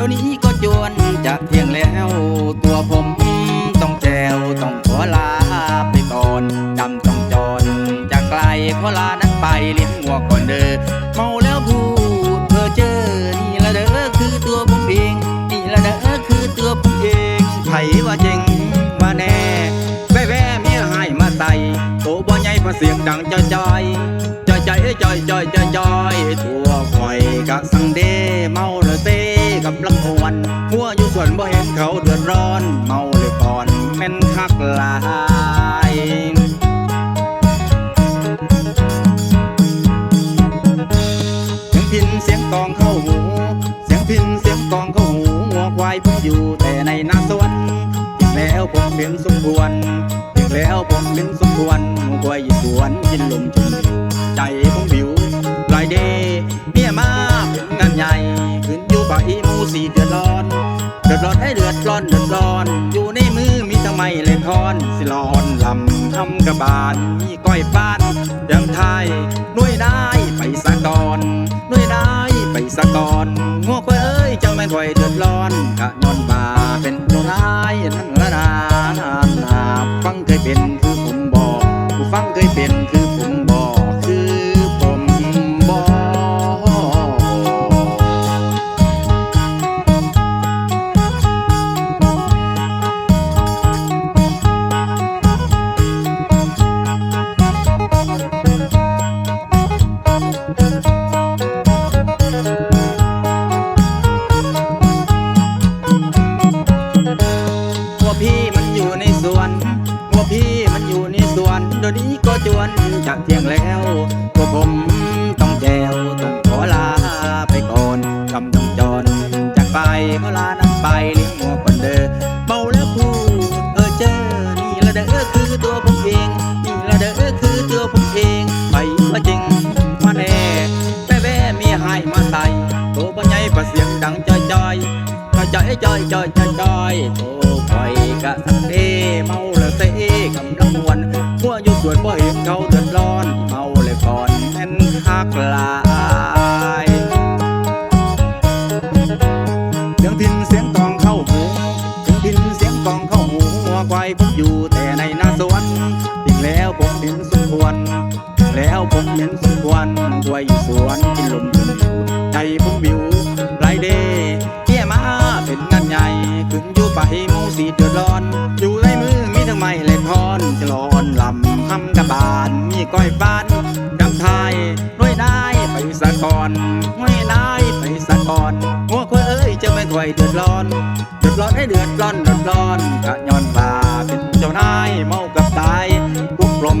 ดี๋นี้ก็จวนจะเที่ยงแล้ว ตัวผมต้องแจวต้องขอลาไปก่อนจำต้องจนจะไกลขอลานั้นไปเลี้ยงหัวก่อนเด้อเมาแล้วพูดเพ้อเจอนี่ละเด้อคือตัวผมเองนี่ละเด้อคือตัวผมเองไผว่าเจิงมาแน่แว่แว่เมียหายมาใส่โตบ่ใหญ่พอเสียงดังจอยจอยจอยจอยจอยจอยจอยตัวข่อยกะสังเด้ กับลังหวนหัวอยู่ส่วนบ่เห็นเขาเดือดร้อน เมาเลยก่อนแม่นคักลายเสียงพินเสียงกองเข้าหู เสียงพินเสียงกองเข้าหูงัวควายผมอยู่แต่ในนาสวนอีกแล้วผมเป็นสมควรอีกแล้วผมเป็นสมควรงัวควายอยู่สวนกินลมจ สีเดือดร้อน เดือดร้อนให้เดือดร้อนเดือดร้อน อยู่ในมือมีทำไมเล่นทอนสิลอนลำทำกระบาลมีก้อยป้านเดิมไทยหน่วยได้ไปสะก่อนหน่วยได้ไปสะก่อนงัวควายเอ้ยจังไม่ค่อยเดือดร้อนกะย้อนมาเป็นโนนายนั่นละนานานนาฟังเคยเป็นคือผมบอกผู้ฟังเคยเป็น จวนจะเที่ยงแล้วตัวผมต้องแจวต้องขอลาไปก่อนกำต้องจรจากไปขอลานั้นไปเลี้ยงงัวก่อนเด้อเมาแล้วพูดเออเจอนี่ละเด้อคือตัวผมเองนี่ละเด้อคือตัวผมเองไปว่าจริงมาแน่แว่แว่มียให้มาใส่ตัวบ่ใหญ่ประเสียงดังจอยจอยจอยจอยจอยจอยจอยโตคอยกะสักเอเมาและเซ หัวอยู่วนบ่เห็นเขาเดือดร้อนเมาเลยก่อนแม่นคักลายเสียงพินเสียงกองเข้าหูเสียงพินเสียงกองเข้าหูหัวควายผมอยู่แต่ในนาสวนติงแล้วผมเห็นสมควรแล้วผมเห็นสมควรควายอยู่สวนกินลมชมวิวใจผมวิวไรเดเที่ยมาเป็นงานใหญ่ขึ้นอยู่ไปหมูสีเดือดร้อน ก้อยฟ้านกำไทยด้วยได้ไปสะก่อนไม่ได้ไปสะก่อนหัวควยเอ้ยจะไม่ค่อยเดือดร้อนเดือดร้อนให้เดือดร้อนเดือดร้อนกะย้อนว่าเป็นเจ้านายเมากับตายทุกลม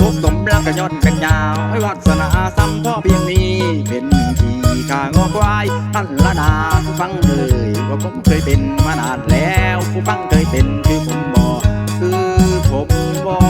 ทุกสมรักกะย้อนกันยาวให้วัสนาซ้ำพ่อเพียงนี้เป็นที่ข้างอควายท่านละนาผู้ฟังเลยว่าผมเคยเป็นมานานแล้วผู้ฟังเคยเป็นคือผมบ่เออผมบ่